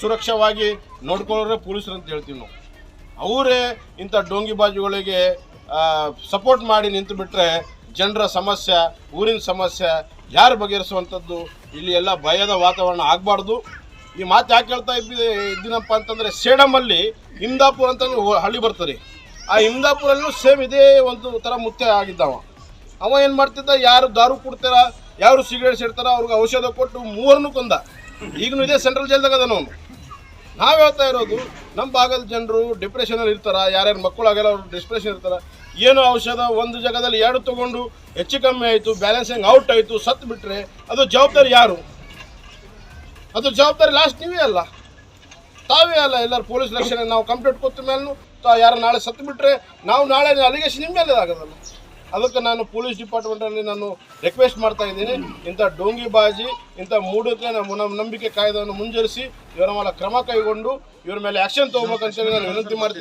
ಸುರಕ್ಷವಾಗಿ ನೋಡ್ಕೊಳ್ಳೋರೆ ಪೊಲೀಸರು ಅಂತ ಹೇಳ್ತೀವಿ ನಾವು. ಅವರೇ ಇಂಥ ಡೋಂಗಿ ಬಾಜುಗಳಿಗೆ ಸಪೋರ್ಟ್ ಮಾಡಿ ನಿಂತು ಬಿಟ್ಟರೆ ಜನರ ಸಮಸ್ಯೆ, ಊರಿನ ಸಮಸ್ಯೆ, ಯಾರು ಬಗೆಹರಿಸುವಂಥದ್ದು, ಇಲ್ಲಿ ಎಲ್ಲ ಭಯದ ವಾತಾವರಣ ಆಗಬಾರ್ದು. ಈ ಮಾತು ಯಾಕೆ ಹೇಳ್ತಾ ಇದ್ದಿ, ಇದ್ದೀನಪ್ಪ ಅಂತಂದರೆ ಸೇಡಮಲ್ಲಿ ಇಮ್ದಾಪುರ ಅಂತ ಹಳ್ಳಿ ಬರ್ತದೆ ಆ ಇಮ್ದಾಪುರಲ್ಲೂ ಸೇಮ್ ಇದೇ ಒಂದು ಥರ ಮುತ್ತೆ ಆಗಿದ್ದವ. ಅವ ಏನು ಮಾಡ್ತಿದ್ದ, ಯಾರು ದಾರು ಕೊಡ್ತಾರ, ಯಾರು ಸಿಗರೇಟ್ ಸೇಡ್ತಾರ ಅವ್ರಿಗೆ ಔಷಧ ಕೊಟ್ಟು ಮೂವರನ್ನು ಕೊಂದ. ಈಗಲೂ ಇದೇ ಸೆಂಟ್ರಲ್ ಜೈಲ್ದಾಗ ಅದ ಅವನು. ನಾವು ಹೇಳ್ತಾ ಇರೋದು ನಮ್ಮ ಭಾಗದ ಜನರು ಡಿಪ್ರೆಷನಲ್ಲಿ ಇರ್ತಾರ, ಯಾರ್ಯಾರು ಮಕ್ಕಳು ಆಗಲ್ಲ, ಅವರು ಡಿಪ್ರೆಷನ್ ಇರ್ತಾರ ಏನು ಔಷಧ? ಒಂದು ಜಾಗದಲ್ಲಿ ಎರಡು ತಗೊಂಡು ಹೆಚ್ಚು ಕಮ್ಮಿ ಆಯಿತು ಬ್ಯಾಲೆನ್ಸಿಂಗ್ ಔಟ್ ಆಯಿತು ಸತ್ತು ಬಿಟ್ಟರೆ ಅದು ಜವಾಬ್ದಾರಿ ಯಾರು? ಅದು ಜವಾಬ್ದಾರಿ ಲಾಸ್ಟ್ ನೀವೇ ಅಲ್ಲ. ತಾವೇ ಅಲ್ಲ, ಎಲ್ಲರೂ ಪೊಲೀಸ್ ಲಕ್ಷಣ ನಾವು ಕಂಪ್ಲೇಂಟ್ ಕೊಟ್ಟ ಮೇಲೂ ಯಾರು ನಾಳೆ ಸತ್ತು ಬಿಟ್ಟರೆ ನಾವು ನಾಳೆ ಅಲಿಗೇಷನ್ ನಿಮ್ಮ ಮೇಲೆ ಆಗೋದಲ್ಲ. ಅದಕ್ಕೆ ನಾನು ಪೊಲೀಸ್ ಡಿಪಾರ್ಟ್ಮೆಂಟಲ್ಲಿ ನಾನು ರಿಕ್ವೆಸ್ಟ್ ಮಾಡ್ತಾ ಇದ್ದೀನಿ. ಇಂಥ ಡೋಂಗಿ ಬಾಜಿ, ಇಂಥ ಮೂಡಕ್ಕೆ ನಮ್ಮ ನಮ್ಮ ನಂಬಿಕೆ ಕಾಯ್ದೆಯನ್ನು ಮುಂಜರಿಸಿ ಇವರ ಮೇಲೆ ಕ್ರಮ ಕೈಗೊಂಡು ಇವರ ಮೇಲೆ ಆ್ಯಕ್ಷನ್ ತೊಗೋಬೇಕಂತೇಳಿ ನಾನು ವಿನಂತಿ ಮಾಡ್ತೀನಿ.